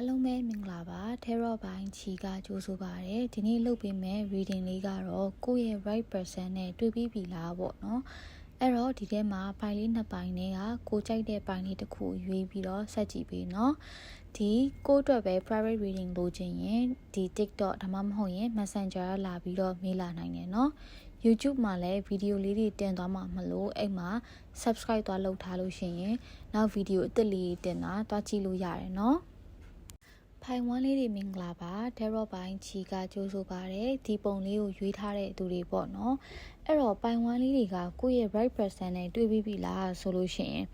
အားလုံးပဲမင်္ဂလာပါ Tarot ဘိုင်းချီကကြိုးဆိုပါရယ်ဒီနေ့လုပ်ပေးမယ့် reading လေးကတော့ကိုယ့်ရဲ့ right person နဲ့တွေ့ပြီးပြီလားပေါ့နော်အဲ့တော့ဒီထဲမှာပိုင်းလေးနှစ်ပိုင်းနဲ့ကကိုကြိုက်တဲ့ပိုင်းလေးတစ်ခုရွေးပြီးတော့ဆက်ကြည့်ပေးနော်ဒီကိုအတွက်ပဲ private reading လုပ်ခြင်းရင်ဒီ TikTok ဒါမှမဟုတ်ရင် Messenger လာပြီးတော့မေးလာနိုင်တယ်နော် YouTube မှာလည်းဗီဒီယိုလေးတွေတင်သွားမှာမလို့အဲ့မှာ subscribe သွားလုပ်ထားလို့ရှိရင်နောက်ဗီဒီယိုအသစ်လေးတင်တာတွားကြည့်လို့ရတယ်နော် ဖိုင်ဝမ်လေးတွေမင်္ဂလာပါဒရော့ပိုင်းချီကကြိုးဆိုပါတယ်ဒီပုံလေးကိုရွေးထားတဲ့သူတွေပေါ့နော်အဲ့တော့ပိုင်ဝမ်လေးတွေကကိုယ့်ရဲ့ right person နဲ့တွေ့ပြီးပြီလားဆိုလို့ရှိရင်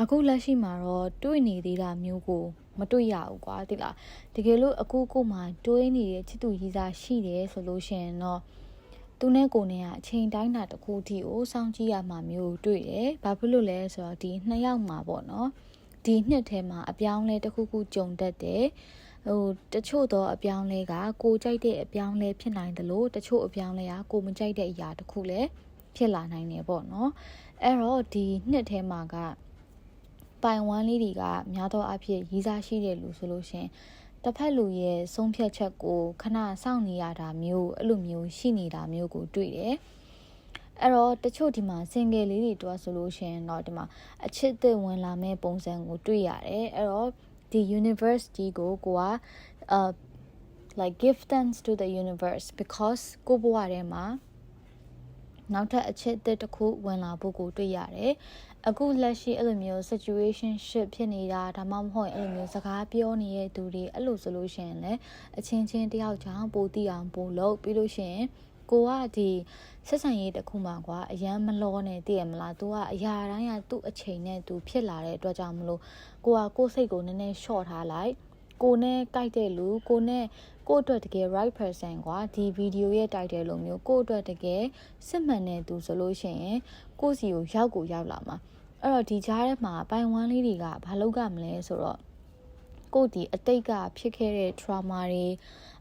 အခုလက်ရှိမှာတော့တွေ့နေသေးတာမျိုးကိုမတွေ့ရဘူးကွာတိလားတကယ်လို့အခုကိုမှတွေးနေတဲ့ချစ်သူကြီးစားရှိတယ်ဆိုလို့ရှိရင်တော့သူနဲ့ကိုနဲ့ကအချိန်တိုင်းတာတစ်ခုထိကိုစောင့်ကြည့်ရမှာမျိုးတွေ့တယ်။ဘာဖြစ်လို့လဲဆိုတော့ဒီနှစ်ယောက်မှာပေါ့နော်။ဒီနှစ်ထဲမှာအပြောင်းလဲတစ်ခုခုကြုံတတ်တယ်။ ဟိုတချို့သောအပြောင်းလဲကကိုကြိုက်တဲ့အပြောင်းလဲဖြစ်နိုင်တယ်လို့တချို့အပြောင်းလဲကကိုမကြိုက်တဲ့အရာတစ်ခုလည်းဖြစ်လာနိုင်တယ်ပေါ့နော်အဲ့တော့ဒီနှစ်ထဲမှာကပိုင်ဝမ်းလေးတွေကများသောအားဖြင့်ရီးစားရှိတယ်လို့ဆိုလို့ရှင်တစ်ဖက်လူရဲ့ဆုံးဖြတ်ချက်ကိုခဏစောင့်နေရတာမျိုးအဲ့လိုမျိုးရှိနေတာမျိုးကိုတွေ့တယ်အဲ့တော့တချို့ဒီမှာ single လေးတွေတွားဆိုလို့ရှင်တော့ဒီမှာအချစ်အသက်ဝင်လာမဲ့ပုံစံကိုတွေ့ရတယ်အဲ့တော့ ဒီ universe ကြီးကိုကိုက uh like give thanks to the universe because ကိုဘဝထဲမှာနောက်ထပ်အချက်အသစ်တစ်ခုဝင်လာဖို့ကိုတွေ့ရတယ်။အခုလက်ရှိအဲ့လိုမျိုး situationship ဖြစ်နေတာဒါမှမဟုတ်အဲ့လိုမျိုးစကားပြောနေတဲ့သူတွေအဲ့လိုဆိုလို့ရှိရင်လည်းအချင်းချင်းတယောက်ကြောင့်ပိုတည်အောင်ပို့လို့ပြီးလို့ရှိရင် ကိုကဒီဆက်ဆံရေးတစ်ခုမှကွာအရန်မလောနဲ့တည်ရမလား तू ကအရာတိုင်းကသူ့အချိန်နဲ့ तू ဖြစ်လာတဲ့အတွက်ကြောင့်မလို့ကိုကကိုယ်စိတ်ကိုနည်းနည်း short ထားလိုက်ကိုနဲ့ကြိုက်တဲ့လူကိုနဲ့ကိုအတွက်တကယ် right person ကွာဒီဗီဒီယိုရဲ့ title လိုမျိုးကိုအတွက်တကယ်စစ်မှန်တဲ့သူဆိုလို့ရှိရင်ကိုစီကိုရောက်ကိုရောက်လာမှာအဲ့တော့ဒီကြားထဲမှာပိုင်ဝမ်းလေးတွေကဘာလောက်ကမလဲဆိုတော့ ကိုဒီအတိတ်ကဖြစ်ခဲ့တဲ့ trauma တွေ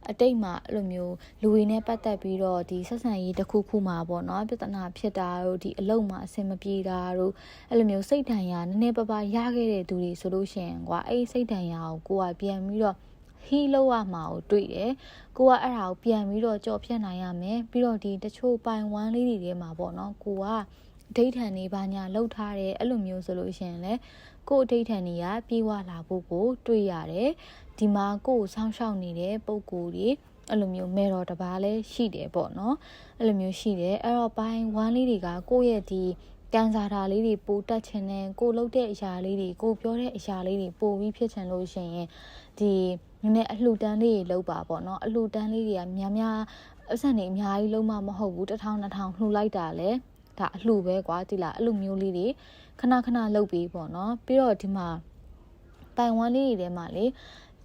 အတိတ်မှာအဲ့လိုမျိုးလူတွေနဲ့ပတ်သက်ပြီးတော့ဒီဆက်ဆံရေးတစ်ခုခုမှာပေါ့နော်ပြဿနာဖြစ်တာတို့ဒီအလုံးမှာအဆင်မပြေတာတို့အဲ့လိုမျိုးစိတ်ဒဏ်ရာနည်းနည်းပါးပါးရခဲ့တဲ့သူတွေဆိုလို့ရှိရင်ကွာအဲ့စိတ်ဒဏ်ရာကိုကိုကပြန်ပြီးတော့ဟီးလောက်ရမှာကိုတွေ့တယ်။ကိုကအဲ့ဒါကိုပြန်ပြီးတော့ကြော်ဖြတ်နိုင်ရမယ်။ပြီးတော့ဒီတချို့ပိုင်ဝမ်းလေးတွေထဲမှာပေါ့နော်။ကိုကဒိဋ္ဌံနေဘာညာလှုပ်ထားတယ်အဲ့လိုမျိုးဆိုလို့ရှိရင်လည်း ကို့အဋ္ဌံနေရပြေးဝလာဖို့ကို တွေ့ရတယ်ဒီမှာကို့ကိုဆောင်းရှောက်နေတဲ့ပုံကိုယ်တွေအဲ့လိုမျိုးမဲတော်တပားလည်းရှိတယ်ပေါ့နော်အဲ့လိုမျိုးရှိတယ်အဲ့တော့ပိုင်းဝမ်းလေးတွေကကိုယ့်ရဲ့ဒီကန်စာတာလေးတွေပိုတက်ချင်တယ်ကိုလှုပ်တဲ့အရာလေးတွေကိုပြောတဲ့အရာလေးတွေပိုပြီးဖြစ်ချင်လို့ရှိရင်ဒီနည်းနည်းအလှူတန်းလေးတွေလုပ်ပါပေါ့နော်အလှူတန်းလေးတွေကများများအဆန်နေအများကြီးလုံးမမဟုတ်ဘူး1000 2000လှူလိုက်တာလဲဒါအလှပဲကွာတိလားအဲ့လိုမျိုးလေးတွေ ခဏခဏလုပ်ပြီးပေါ့နော်ပြီးတော့ဒီမှာတိုင်ဝမ်လေးတွေထဲမှာလေ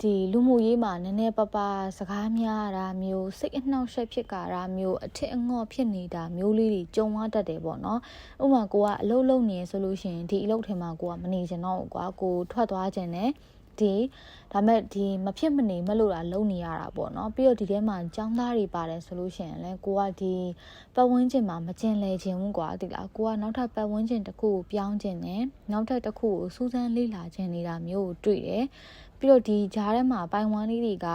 ဒီလူမှုရေးမှာနည်းနည်းပပစကားများတာမျိုးစိတ်အနှောက်အယှက်ဖြစ်ကြတာမျိုးအထက်အငေါ့ဖြစ်နေတာမျိုးလေးတွေကြုံရတတ်တယ်ပေါ့နော်ဥပမာကိုကအလုပ်လုပ်နေဆိုလို့ရှိရင်ဒီအလုပ်ထဲမှာကိုကမနေချင်တော့ဘူးကွာကိုထွက်သွားခြင်းနဲ့ ဒီဒါမဲ့ဒီမဖြစ်မနေမလို့တာလုံနေရတာပေါ့နော်ပြီးတော့ဒီထဲမှာចောင်းသားတွေပါတယ်ဆိုလို့ရှိရင်လည်းကိုကဒီပတ်ဝန်းကျင်မှာမကျင်လေခြင်းဘူးကွာဒီလားကိုကနောက်ထပ်ပတ်ဝန်းကျင်တစ်ခုကိုပြောင်းခြင်းနဲ့နောက်ထပ်တစ်ခုကိုစူးစမ်းလေ့လာခြင်းနေတာမျိုးကိုတွေ့တယ်ပြီးတော့ဒီဂျားထဲမှာပိုင်ဝမ်းလေးတွေက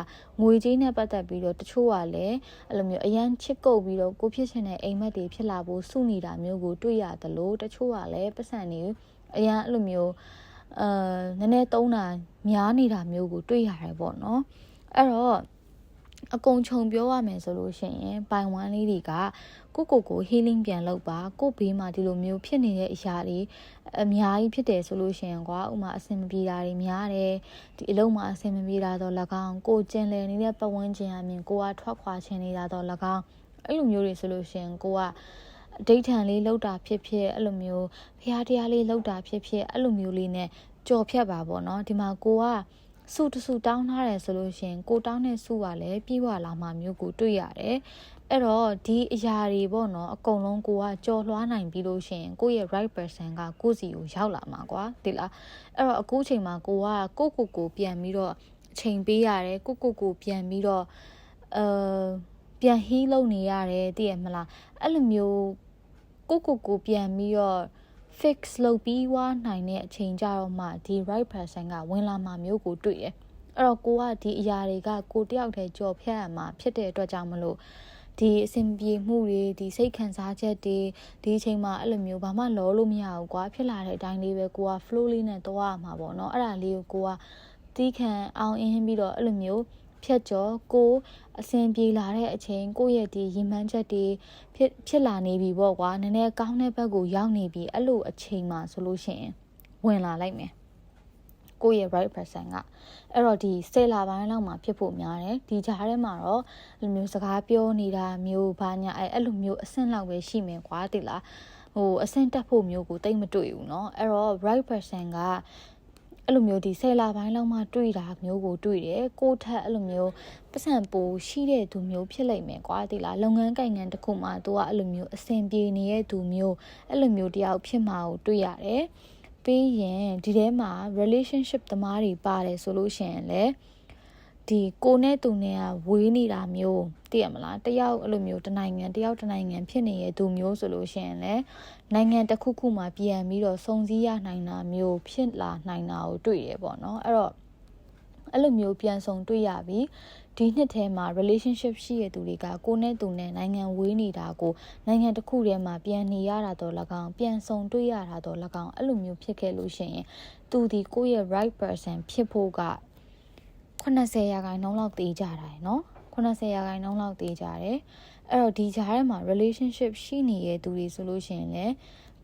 ငွေကြေးနဲ့ပတ်သက်ပြီးတော့တချို့ကလည်းအဲ့လိုမျိုးအရန်ချစ်ကုပ်ပြီးတော့ကိုဖြစ်ချင်တဲ့အိမ်မက်တွေဖြစ်လာဖို့စုနေတာမျိုးကိုတွေ့ရတယ်လို့တချို့ကလည်းပတ်စံနေအရန်အဲ့လိုမျိုး အာနည်းနည်းသုံးတာများနေတာမျိုးကိုတွေ့ရတယ်ပေါ့နော်အဲ့တော့အကုန်ခြုံပြောရမယ်ဆိုလို့ရှိရင်ပိုင်ဝမ်းလေးတွေကကိုကိုကို healing ပြန်လုပ်ပါကိုဘေးမှာဒီလိုမျိုးဖြစ်နေတဲ့အရာတွေအများကြီးဖြစ်တယ်ဆိုလို့ရှိရင်ကွာဥမာအဆင်မပြေတာတွေများတယ်ဒီအလုံးမှာအဆင်မပြေတာတော့၎င်းကိုကျင်လည်နေတဲ့ပတ်ဝန်းကျင်အမြင်ကိုကထွက်ခွာခြင်းနေတာတော့၎င်းအဲ့လိုမျိုးတွေဆိုလို့ရှိရင်ကိုကဒိဋ္ဌံလေးလောက်တာဖြစ်ဖြစ်အဲ့လိုမျိုးဖះတရားလေးလောက်တာဖြစ်ဖြစ်အဲ့လိုမျိုးလေးနဲ့ ကြော်ဖြတ်ပါပေါ့နော်ဒီမှာကိုကစုတစုတောင်းထားတယ်ဆိုလို့ရှင်ကိုတောင်းတဲ့စုကလည်းပြီးွားလာမှမျိုးကိုတွေ့ရတယ်အဲ့တော့ဒီအရာတွေပေါ့နော်အကုန်လုံးကိုကကြော်လွှားနိုင်ပြီးလို့ရှင်ကိုရဲ့ right person ကကိုစီကိုရောက်လာမှာကွာဒီလားအဲ့တော့အခုချိန်မှာကိုကကိုကိုကိုပြန်ပြီးတော့အချိန်ပေးရတယ်ကိုကိုကိုပြန်ပြီးတော့အဲပြန်ဟီးလုပ်နေရတယ်သိရမလားအဲ့လိုမျိုးကိုကိုကိုပြန်ပြီးတော့ fix လုပ်ပြီးွားနိုင်တဲ့အချိန်ကြတော့မှဒီ right person ကဝင်လာမှာမျိုးကိုတွေ့ရအဲ့တော့ကိုကဒီအရာတွေကကိုတယောက်တည်းကြော်ဖြတ်ရမှာဖြစ်တဲ့အတွက်ကြောင့်မလို့ဒီအစဉ်ပြေမှုတွေဒီစိတ်ခံစားချက်တွေဒီအချိန်မှာအဲ့လိုမျိုးဘာမှလောလို့မရဘူးကွာဖြစ်လာတဲ့အတိုင်းလေးပဲကိုက flow လေးနဲ့သွားရမှာပေါ့နော်အဲ့ဒါလေးကိုကိုကတီးခံအောင်အင်းပြီးတော့အဲ့လိုမျိုး ဖြတ်ကျော်ကိုအစဉ်ပြေလာတဲ့အချိန်ကိုယ့်ရဲ့ဒီရင်မှန်းချက်တွေဖြစ်ဖြစ်လာနေပြီပေါ့ကွာနည်းနည်းကောင်းတဲ့ဘက်ကိုရောက်နေပြီအဲ့လိုအချိန်မှာဆိုလို့ရှိရင်ဝင်လာလိုက်မယ်ကိုယ့်ရဲ့ right person ကအဲ့တော့ဒီဆယ်လာပိုင်းလောက်မှာဖြစ်ဖို့များတယ်ဒီကြားထဲမှာတော့အဲ့လိုမျိုးစကားပြောနေတာမျိုးဘာညာအဲ့အဲ့လိုမျိုးအဆင့်လောက်ပဲရှိမယ်ကွာတိလားဟိုအဆင့်တက်ဖို့မျိုးကိုတိတ်မတွေ့ဘူးเนาะအဲ့တော့ right person က အဲ့လိုမျိုးဒီဆယ်လာပိုင်းလောက်မှတွေ့တာမျိုးကိုတွေ့တယ်ကိုထက်အဲ့လိုမျိုးပတ်စံပိုရှိတဲ့သူမျိုးဖြစ်လိမ့်မယ်ကွာတိလားလုပ်ငန်းကိုင်ငန်းတစ်ခုမှသူကအဲ့လိုမျိုးအဆင်ပြေနေတဲ့သူမျိုးအဲ့လိုမျိုးတယောက်ဖြစ်မှာကိုတွေ့ရတယ်ပြီးရင်ဒီထဲမှာ relationship သမားတွေပါတယ်ဆိုလို့ရှိရင်လည်း ဒီကိုနဲ့သူနဲ့ကဝေးနေတာမျိုးသိရမလားတယောက်အဲ့လိုမျိုးတနိုင်ငံတယောက်တနိုင်ငံဖြစ်နေတဲ့သူမျိုးဆိုလို့ရှိရင်လည်းနိုင်ငံတစ်ခုခုမှာပြန်ပြီးတော့စုံစည်းရနိုင်တာမျိုးဖြစ်လာနိုင်တာကိုတွေ့ရပေါ့နော်အဲ့တော့အဲ့လိုမျိုးပြန်ဆုံတွေ့ရပြီဒီနှစ်ထဲမှာ relationship ရှိရတဲ့သူတွေကကိုနဲ့သူနဲ့နိုင်ငံဝေးနေတာကိုနိုင်ငံတစ်ခုထဲမှာပြန်နေရတာတော့၎င်းပြန်ဆုံတွေ့ရတာတော့၎င်းအဲ့လိုမျိုးဖြစ်ခဲ့လို့ရှိရင်သူဒီကိုယ့်ရဲ့ right person ဖြစ်ဖို့က 80ရာခိုင်နှုန်းလောက်သေးကြတာเนาะ80ရာခိုင်နှုန်းလောက်သေးကြတယ်အဲ့တော့ဒီကြားထဲမှာ relationship ရှိနေတဲ့သူတွေဆိုလို့ရှိရင်လည်း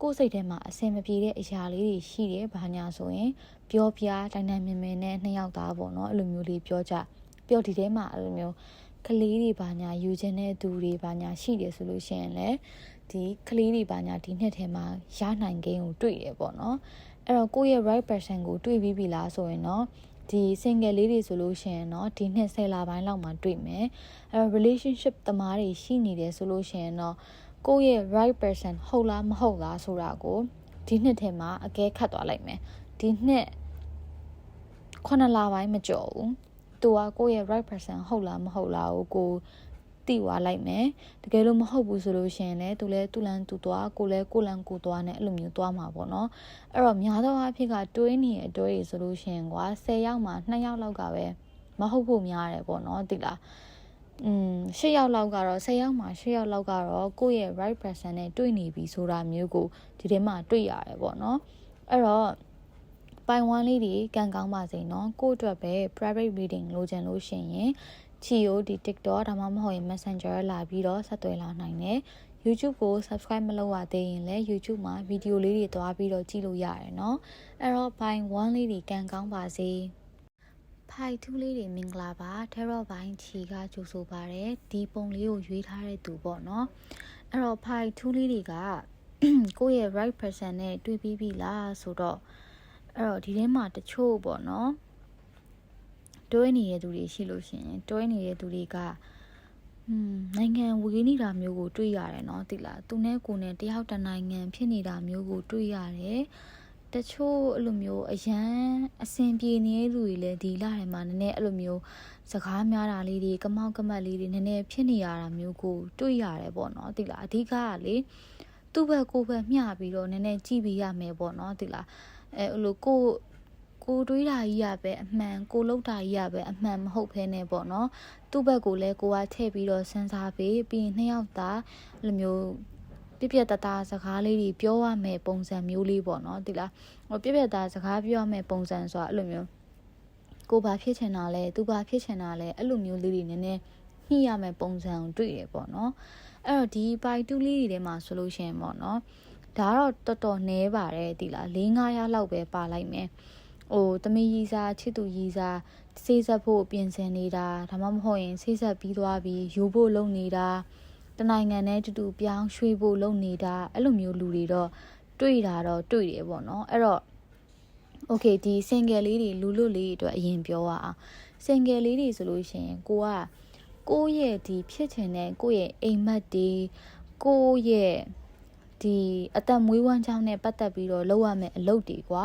ကိုယ်စိတ်ထဲမှာအဆင်မပြေတဲ့အရာလေးတွေရှိတယ်ဘာညာဆိုရင်ပြောပြတိုင်းတိုင်းမြင်မြင်နဲ့နှစ်ယောက်သားပေါ့เนาะအဲ့လိုမျိုးလေးပြောကြပြောဒီထဲမှာအဲ့လိုမျိုးကလေးတွေဘာညာယူခြင်းတဲ့သူတွေဘာညာရှိတယ်ဆိုလို့ရှိရင်လည်းဒီကလေးတွေဘာညာဒီနှစ်ထဲမှာရနိုင်ကိန်းကိုတွေ့တယ်ပေါ့နော်အဲ့တော့ကိုယ့်ရဲ့ right person ကိုတွေ့ပြီးပြီလားဆိုရင်တော့ ဒီ single လေးတွေဆိုလို့ရှိရင်တော့ဒီနှစ်ဆယ်လပိုင်းလောက်မှာတွေ့မယ်အဲ relationship သမားတွေရှိနေတယ်ဆိုလို့ရှိရင်တော့ကိုယ့်ရဲ့ right person ဟုတ်လားမဟုတ်လားဆိုတာကိုဒီနှစ်ထဲမှာအကဲခတ်သွားလိုက်မယ်ဒီနှစ်ခုနှစ်လပိုင်းမကြော်ဘူးသူကကိုယ့်ရဲ့ right person ဟုတ်လားမဟုတ်လားကိုကို တိသွားလိုက်မယ်တကယ်လို့မဟုတ်ဘူးဆိုလို့ရှိရင်လည်းသူလည်းသူ့လန်သူသွားကိုလည်းကိုလန်ကိုသွားနဲ့အဲ့လိုမျိုးသွားမှာပေါ့နော်အဲ့တော့များသောအားဖြင့်ကတွေးနေတဲ့အတွေးတွေဆိုလို့ရှိရင်ကွာ10ယောက်မှာ2ယောက်လောက်ကပဲမဟုတ်ဖို့များတယ်ပေါ့နော်တိလားอืม10ယောက်လောက်ကတော့10ယောက်မှာ10ယောက်လောက်ကတော့ကိုယ့်ရဲ့ right person နဲ့တွေ့နေပြီဆိုတာမျိုးကိုဒီထဲမှာတွေ့ရတယ်ပေါ့နော်အဲ့တော့ ပိုင်ဝမ်လေးတွေကံကောင်းပါစေနော်ကို့အတွက်ပဲ private reading လိုချင်လို့ရှိရင်ချီယိုဒီ TikTok ဒါမှမဟုတ်ရင် Messenger လာပြီးတော့ဆက်သွယ်လာနိုင်တယ် YouTube ကို subscribe မလုပ်ရသေးရင်လည်း YouTube မှာဗီဒီယိုလေးတွေတွားပြီးတော့ကြည့်လို့ရတယ်နော်အဲ့တော့ point 1လေးတွေကံကောင်းပါစေဖိုင်ထူးလေးတွေမင်္ဂလာပါ Tarot ဘိုင်းချီကကြိုဆိုပါရယ်ဒီပုံလေးကိုရွေးထားတဲ့သူပေါ့နော်အဲ့တော့ဖိုင်ထူးလေးတွေကကိုယ့်ရဲ့ right person နဲ့တွေ့ပြီးပြီလားဆိုတော့ အဲ့တော့ဒီထဲမှာတချို့ပေါ့နော်တွဲနေတဲ့သူတွေရှိလို့ရှိရင်တွဲနေတဲ့သူတွေကอืมနိုင်ငံဝေးနေတာမျိုးကိုတွေ့ရတယ်เนาะတိလားသူနဲ့ကိုနဲ့တယောက်တနိုင်ငံဖြစ်နေတာမျိုးကိုတွေ့ရတယ်တချို့အဲ့လိုမျိုးအရန်အဆင်ပြေနေတဲ့လူတွေလည်းဒီလာထဲမှာနည်းနည်းအဲ့လိုမျိုးစကားများတာလေးတွေကမောက်ကမတ်လေးတွေနည်းနည်းဖြစ်နေရတာမျိုးကိုတွေ့ရတယ်ပေါ့နော်တိလားအဓိကကလေသူ့ဘက်ကိုဘက်မျှပြီးတော့နည်းနည်းကြည့်ပေးရမယ်ပေါ့နော်တိလား အဲအဲ့လိုကိုကိုတွေးတာကြီးရပဲအမှန်ကိုလှုပ်တာကြီးရပဲအမှန်မဟုတ်ဖ ೇನೆ ပေါ့နော်သူ့ဘက်ကိုလည်းကိုကထည့်ပြီးတော့စဉ်းစားပေးပြီးနှစ်ယောက်သားလိုမျိုးပြပြတသားစကားလေးတွေပြောရမယ်ပုံစံမျိုးလေးပေါ့နော်ဒီလားဟိုပြပြသားစကားပြောရမယ်ပုံစံဆိုတာအဲ့လိုမျိုးကိုဘာဖြစ်ချင်တာလဲသူဘာဖြစ်ချင်တာလဲအဲ့လိုမျိုးလေးတွေနည်းနည်းညှိရမယ်ပုံစံကိုတွေ့ရပေါ့နော်အဲ့တော့ဒီပိုက်တူးလေးတွေထဲမှာဆိုလို့ရှိရင်ပေါ့နော် ဒါတော့တော်တော်နည်းပါတယ်ဒီလား၄၅ရလောက်ပဲပါလိုက်မယ်ဟိုသမီးရီစာချစ်သူရီစာဆေးဆက်ဖို့ပြင်ဆင်နေတာဒါမှမဟုတ်ရင်ဆေးဆက်ပြီးသွားပြီးယူဖို့လုပ်နေတာတနိုင်ငံနဲ့တူတူပြောင်းရွှေ့ဖို့လုပ်နေတာအဲ့လိုမျိုးလူတွေတော့တွေ့တာတော့တွေ့တယ်ပေါ့နော်အဲ့တော့ okay ဒီ single လေးတွေလူလူလေးအတွက်အရင်ပြောရအောင် single လေးတွေဆိုလို့ရှိရင်ကိုကကိုယ့်ရဲ့ဒီဖြစ်ချင်တဲ့ကိုယ့်ရဲ့အိမ်မက်တွေကိုယ့်ရဲ့ ဒီအသက်မွေးဝမ်းကြောင်းနဲ့ပတ်သက်ပြီးတော့လုပ်ရမယ့်အလုပ်တွေကွာ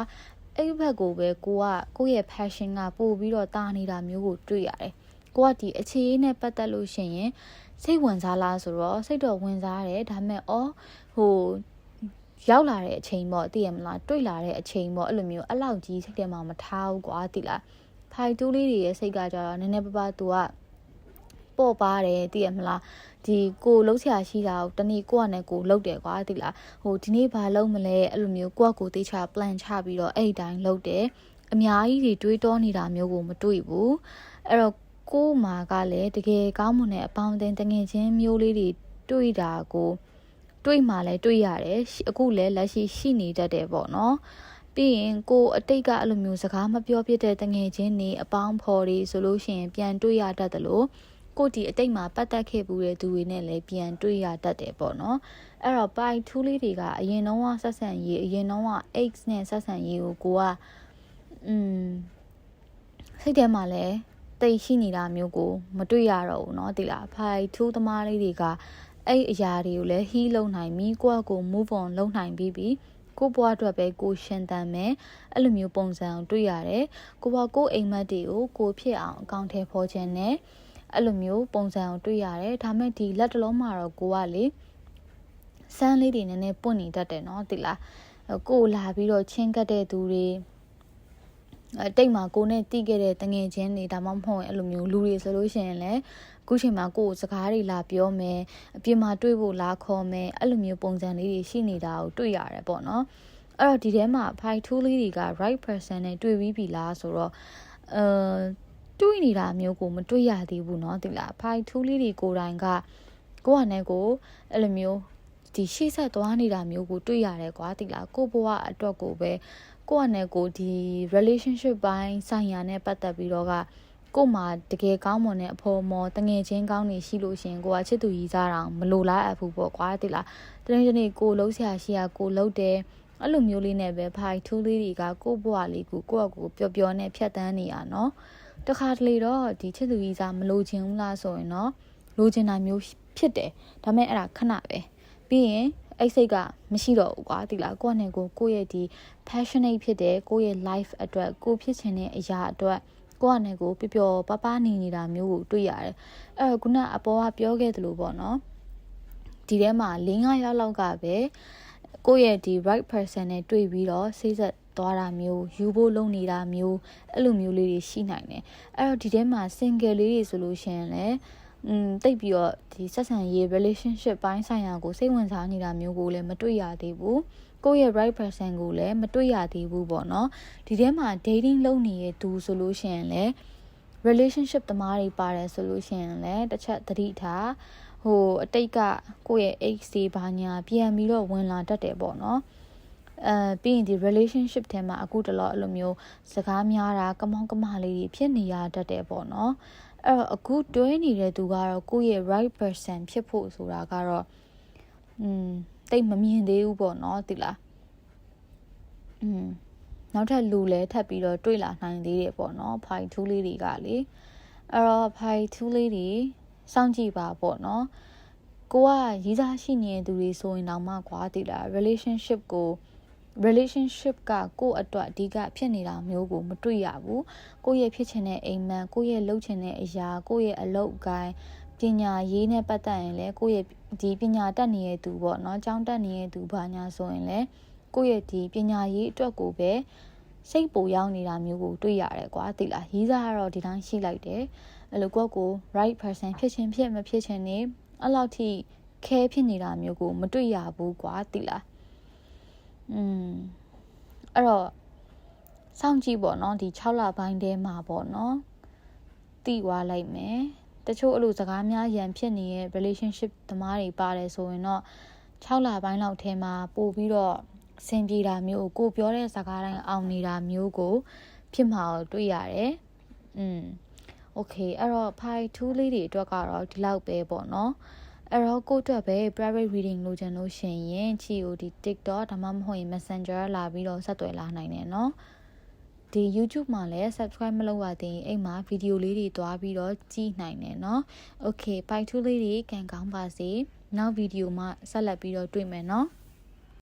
အဲ့ဘက်ကိုပဲကိုကကိုယ့်ရဲ့ passion ကပို့ပြီးတော့တာနေတာမျိုးကိုတွေ့ရတယ်ကိုကဒီအခြေအနေနဲ့ပတ်သက်လို့ရှိရင်စိတ်ဝင်စားလားဆိုတော့စိတ်တော့ဝင်စားတယ်ဒါပေမဲ့အော်ဟိုရောက်လာတဲ့အချိန်ပေါ့သိရမလားတွေ့လာတဲ့အချိန်ပေါ့အဲ့လိုမျိုးအဲ့လောက်ကြီးစိတ်ထဲမှာမထားဘူးကွာသိလားဖဖိုင်တူးလေးတွေရဲ့စိတ်ကကြတော့နည်းနည်းပါးပါးသူက ပေါ့ပါတယ်သိရမလားဒီကိုလှုပ်ရှားရှိတာကိုတနေ့ကိုကနဲ့ကိုလှုပ်တယ်ကွာသိလားဟိုဒီနေ့ဘာလုပ်မလဲအဲ့လိုမျိုးကိုကကိုတေချာ plan ချပြီးတော့အဲ့ဒီတိုင်းလှုပ်တယ်အများကြီးတွေတွေးတောနေတာမျိုးကိုမတွေ့ဘူးအဲ့တော့ကိုမာကလည်းတကယ်ကောင်းမွန်တဲ့အပေါင်းအသင်းတငယ်ချင်းမျိုးလေးတွေတွေ့တာကိုတွေ့မှလည်းတွေ့ရတယ်အခုလည်းလက်ရှိရှိနေတတ်တယ်ပေါ့နော်ပြီးရင်ကိုအတိတ်ကအဲ့လိုမျိုးစကားမပြောပြတဲ့တငယ်ချင်းတွေအပေါင်းဖော်တွေဆိုလို့ရှိရင်ပြန်တွေ့ရတတ်တယ်လို့ ကိုဒီအတိတ်မှာပတ်သက်ခဲ့ဘူးတဲ့သူတွေနဲ့လည်းပြန်တွေ့ရတတ်တယ်ပေါ့နော်အဲ့တော့ပိုင်ထူးလေးတွေကအရင်တော့ကဆက်ဆံရေးအရင်တော့က X နဲ့ဆက်ဆံရေးကိုကိုကอืมစိတ်ထဲမှာလည်းတိတ်ရှိနေတာမျိုးကို မတွေ့ရတော့ဘူးเนาะဒီလားဖိုင်ထူးသမားလေးတွေကအဲ့အရာတွေကိုလည်း heal လုပ်နိုင်ပြီးကိုယ့်အကို move on လုပ်နိုင်ပြီးပြီးကိုဘွားအတွက်ပဲကိုရှင်တန်မယ်အဲ့လိုမျိုးပုံစံကိုတွေ့ရတယ်ကိုဘွားကိုအိမ်မက်တွေကိုကိုဖြစ်အောင်အကောင့်ထဲပေါ်ခြင်းနဲ့ အဲ့လိုမျိုးပုံစံကိုတွေ့ရတယ်ဒါမဲ့ဒီလက်တလုံးမှာတော့ကိုကလေစမ်းလေးတွေနည်းနည်းပွင့်နေတတ်တယ်နော်တိလားကိုလာပြီးတော့ချင်းကတ်တဲ့သူတွေအတိတ်မှာကိုနဲ့တိခဲ့တဲ့တငယ်ချင်းတွေဒါမှမဟုတ်အဲ့လိုမျိုးလူတွေဆိုလို့ရှိရင်လည်းအခုချိန်မှာကိုယ်စကားတွေလာပြောမယ်အပြင်မှာတွေ့ဖို့လာခေါ်မယ်အဲ့လိုမျိုးပုံစံလေးတွေရှိနေတာကိုတွေ့ရတယ်ပေါ့နော်အဲ့တော့ဒီထဲမှာ file 2လေးတွေက right person နဲ့တွေ့ပြီးပြီလားဆိုတော့အဲ တွေ့နေတာမျိုးကိုမတွေ့ရသေးဘူးเนาะဒီလား fight tool လေးတွေကိုယ်တိုင်ကကိုယ့်ဟာနဲ့ကိုအဲ့လိုမျိုးဒီရှေ့ဆက်သွားနေတာမျိုးကိုတွေ့ရတယ်ကွာတိလားကိုဘဝအတွက်ကိုပဲကိုယ့်အနေကိုဒီ relationship ဘိုင်းဆိုင်ရာနဲ့ပတ်သက်ပြီးတော့ကကို့မှာတကယ်ကောင်းမွန်တဲ့အဖော်မော်တငယ်ချင်းကောင်းနေရှိလို့ရှင်ကိုကချစ်သူရည်စားတာမလိုလားအပ်ဘူးပေါ့ကွာတိလားတနေ့တနေ့ကိုလှုပ်ရှားရှိရကိုလှုပ်တယ်အဲ့လိုမျိုးလေးနဲ့ပဲဖိုင်ထူးလေးတွေကကို့ဘဝလေးကိုကိုယ့်အကိုပျော်ပျော်နဲ့ဖြတ်တန်းနေရနော် တခါတလေတော့ဒီချစ်သူရည်စားမလိုချင်ဘူးလားဆိုရင်တော့လိုချင်တာမျိုးဖြစ်တယ်ဒါမဲ့အဲ့ဒါခဏပဲပြီးရင်အဲ့စိတ်ကမရှိတော့ဘူးကွာဒီလားကိုယ့်နဲ့ကိုကိုယ့်ရဲ့ဒီ passionate ဖြစ်တဲ့ကိုယ့်ရဲ့ life အတွက်ကိုဖြစ်ချင်တဲ့အရာအတွက်ကိုယ့်အနေကိုပျော်ပျော်ပါးပါးနေနေတာမျိုးကိုတွေ့ရတယ်အဲ့တော့ခုနအပေါ်ကပြောခဲ့သလိုပေါ့နော်ဒီထဲမှာ၄၅ရောက်လောက်ကပဲကိုယ့်ရဲ့ဒီ right person နဲ့တွေ့ပြီးတော့စိတ်ဆက် သွားတာမျိုးယူဖို့လုပ်နေတာမျိုးအဲ့လိုမျိုးလေးတွေရှိနိုင်တယ်အဲ့တော့ဒီထဲမှာ single လေးတွေဆိုလို့ရှိရင်လည်းอืมတိတ်ပြီးတော့ဒီဆက်ဆံရေး relationship ပိုင်းဆိုင်ရာကိုစိတ်ဝင်စားနေတာမျိုးကိုလည်းမတွေ့ရသေးဘူးကိုယ့်ရဲ့ right person ကိုလည်းမတွေ့ရသေးဘူးပေါ့နော်ဒီထဲမှာ dating လုပ်နေတဲ့သူဆိုလို့ရှိရင်လည်း relationship တမားတွေပါတယ်ဆိုလို့ရှိရင်လည်းတစ်ချက်သတိထားဟိုအတိတ်ကကိုယ့်ရဲ့ ex တွေဘာညာပြန်ပြီးတော့ဝင်လာတတ်တယ်ပေါ့နော် အဲပြီးရင်ဒီ relationship ထဲမှာအခုတလောအဲ့လိုမျိုးစကားများတာကမောင်းကမလေးတွေဖြစ်နေရတတ်တယ်ပေါ့နော်အဲ့တော့အခုတွဲနေတဲ့သူကတော့ကိုယ့်ရဲ့ right person ဖြစ်ဖို့ဆိုတာကတော့อืมတိတ်မမြင်သေးဘူးပေါ့နော်တိလားอืมနောက်ထပ်လူလဲထပ်ပြီးတော့တွေ့လာနိုင်သေးတယ်ပေါ့နော်ဖိုင်ထူးလေးတွေကလေအဲ့တော့ဖိုင်ထူးလေးတွေစောင့်ကြည့်ပါပေါ့နော်ကိုကရည်စားရှိနေတဲ့သူတွေဆိုရင်တော့မှကွာတိလား relationship ကို relationship ကကိုယ့်အတွက်အဓိကဖြစ်နေတာမျိုးကိုမတွေ့ရဘူးကိုယ့်ရဲ့ဖြစ်ချင်တဲ့အိမ်မက်ကိုယ့်ရဲ့လုပ်ချင်တဲ့အရာကိုယ့်ရဲ့အလုပ်အကိုင်းပညာရေးနဲ့ပတ်သက်ရင်လည်းကိုယ့်ရဲ့ဒီပညာတတ်နေတဲ့သူပေါ့နော်ကျောင်းတက်နေတဲ့သူဘာညာဆိုရင်လည်းကိုယ့်ရဲ့ဒီပညာရေးအတွက်ကိုပဲစိတ်ပူရောက်နေတာမျိုးကိုတွေ့ရတယ်ကွာသိလားရေးစားကတော့ဒီတိုင်းရှိလိုက်တယ်အဲ့လိုကိုယ့်ကို right person ဖြစ်ချင်းဖြစ်မဖြစ်ချင်းနေအဲ့လောက်ထိခဲဖြစ်နေတာမျိုးကိုမတွေ့ရဘူးကွာသိလား อืมအဲ့တော့စောင့်ကြည့်ပေါ့နော်ဒီ6လပိုင်းထဲမှာပေါ့နော်တိသွားလိုက်မယ်တချို့အလိုစကားများရန်ဖြစ်နေတဲ့ relationship သမားတွေပါတယ်ဆိုရင်တော့6လပိုင်းလောက်ထဲမှာပို့ပြီးတော့စင်ပြေတာမျိုးကိုပြောတဲ့စကားတိုင်းအောင်နေတာမျိုးကို ဖြစ်မှာတွေ့ရတယ်อืมโอเคအဲ့တော့ file 2လေးတွေအတွက်ကတော့ဒီလောက်ပဲပေါ့နော် အဲ့တော့ကိုအတွက်ပဲ private reading လုပ်ချင်လို့ရှင်ရင်ချီကိုဒီ TikTok ဒါမှမဟုတ်ရင် Messenger လာပြီးတော့ဆက်သွယ်လာနိုင်တယ်เนาะဒီ YouTube မှာလည်း subscribe မလုပ်ရသေးရင်အိမ်မှာဗီဒီယိုလေးတွေတွားပြီးတော့ကြည့်နိုင်တယ်เนาะ Okay ပိုက်ထူးလေးတွေကန်ကောင်းပါစေနောက်ဗီဒီယိုမှာဆက်လက်ပြီးတော့တွေ့မယ်เนาะ